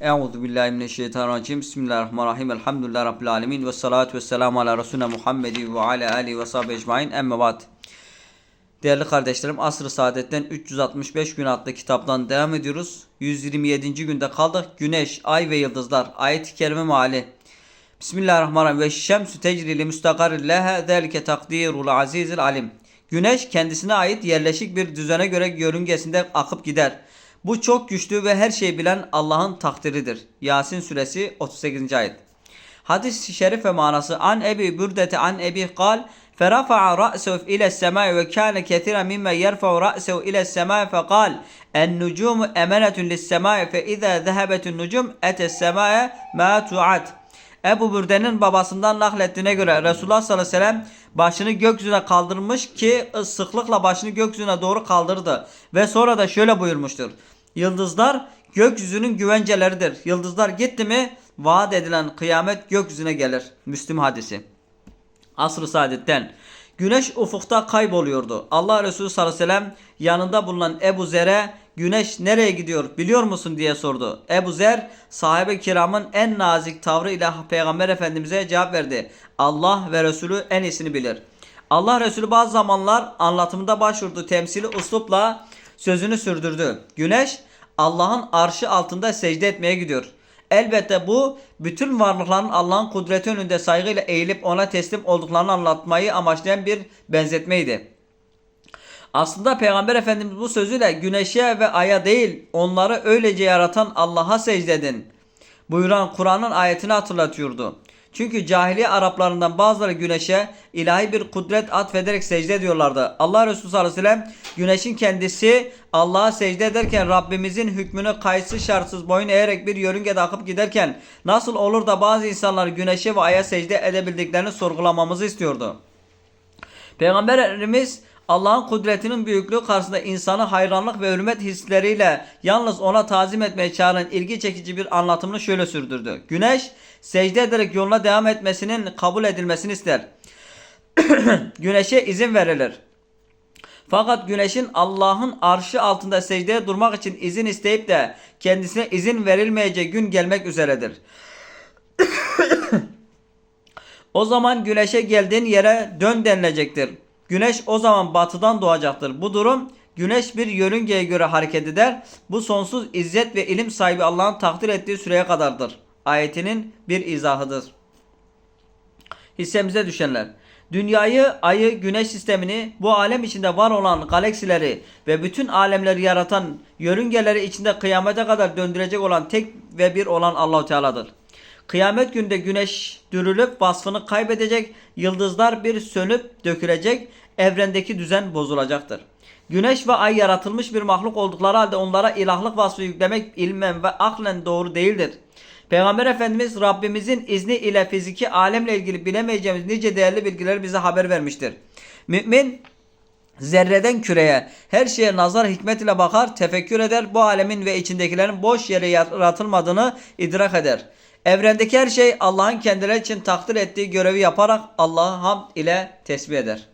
Euzu billahi mineşşeytanirracim. Bismillahirrahmanirrahim. Elhamdülillahi rabbil alamin ve salatu vesselamü ala resulina Muhammedin ve ala alihi ve sahbihi ecmaîn. Emme ba'd. Değerli kardeşlerim, Asr-ı Saadet'ten 365 gün adlı kitaptan devam ediyoruz. 127. günde kaldık. Güneş, ay ve yıldızlar. Ayet-i kerime meali. Bismillahirrahmanirrahim. Ve şemsü tecri li müstakarri leha zelike takdirul azizil alim. Güneş kendisine ait yerleşik bir düzene göre yörüngesinde akıp gider. Bu çok güçlü ve her şeyi bilen Allah'ın takdiridir. Yasin suresi 38. ayet. Hadis-i şerif ve manası an Ebi Bürdete an Ebi kal فرفع رأسه إلى السماء وكان كثيرا مما يرفع رأسه إلى السماء فقال النجوم أمنة للسماء فإذا ذهبت النجوم أتى السماء ما تعد Ebu Bürde'nin babasından naklettiğine göre Resulullah sallallahu aleyhi ve sellem başını gökyüzüne kaldırmış ki sıklıkla başını gökyüzüne doğru kaldırdı. Ve sonra da şöyle buyurmuştur. Yıldızlar gökyüzünün güvenceleridir. Yıldızlar gitti mi vaat edilen kıyamet gökyüzüne gelir. Müslüm hadisi. Asr-ı Saadet'ten. Güneş ufukta kayboluyordu. Allah Resulü sallallahu aleyhi ve sellem yanında bulunan Ebu Zer'e güneş nereye gidiyor biliyor musun diye sordu. Ebu Zer sahabe kiramın en nazik tavrı Peygamber Efendimiz'e cevap verdi. Allah ve Resulü en iyisini bilir. Allah Resulü bazı zamanlar anlatımında başvurdu temsili uslupla sözünü sürdürdü. Güneş Allah'ın arşı altında secde etmeye gidiyor. Elbette bu bütün varlıkların Allah'ın kudreti önünde saygıyla eğilip ona teslim olduklarını anlatmayı amaçlayan bir benzetmeydi. Aslında Peygamber Efendimiz bu sözüyle güneşe ve aya değil onları öylece yaratan Allah'a secde edin buyuran Kur'an'ın ayetini hatırlatıyordu. Çünkü cahiliye Araplarından bazıları güneşe ilahi bir kudret atfederek secde ediyorlardı. Allah Resulü sallallahu aleyhi ve sellem güneşin kendisi Allah'a secde ederken Rabbimizin hükmünü kayıtsız şartsız boyun eğerek bir yörüngede akıp giderken nasıl olur da bazı insanlar güneşe ve aya secde edebildiklerini sorgulamamızı istiyordu. Peygamberimiz Allah'ın kudretinin büyüklüğü karşısında insanı hayranlık ve hürmet hisleriyle yalnız ona tazim etmeye çağıran ilgi çekici bir anlatımını şöyle sürdürdü. Güneş secde ederek yoluna devam etmesinin kabul edilmesini ister. Güneşe izin verilir. Fakat güneşin Allah'ın arşı altında secdeye durmak için izin isteyip de kendisine izin verilmeyeceği gün gelmek üzeredir. o zaman güneşe geldiğin yere dön denilecektir. Güneş o zaman batıdan doğacaktır. Bu durum güneş bir yörüngeye göre hareket eder. Bu sonsuz izzet ve ilim sahibi Allah'ın takdir ettiği süreye kadardır. Ayetinin bir izahıdır. Hissemize düşenler. Dünyayı, ayı, güneş sistemini, bu alem içinde var olan galaksileri ve bütün alemleri yaratan yörüngeleri içinde kıyamete kadar döndürecek olan tek ve bir olan Allahu Teala'dır. Kıyamet günde güneş dürülüp vasfını kaybedecek, yıldızlar bir sönüp dökülecek, evrendeki düzen bozulacaktır. Güneş ve ay yaratılmış bir mahluk oldukları halde onlara ilahlık vasfı yüklemek ilmen ve aklen doğru değildir. Peygamber Efendimiz Rabbimizin izni ile fiziki alemle ilgili bilemeyeceğimiz nice değerli bilgileri bize haber vermiştir. Mümin zerreden küreye her şeye nazar hikmet ile bakar, tefekkür eder, bu alemin ve içindekilerin boş yere yaratılmadığını idrak eder. Evrendeki her şey Allah'ın kendileri için takdir ettiği görevi yaparak Allah'ı hamd ile tesbih eder.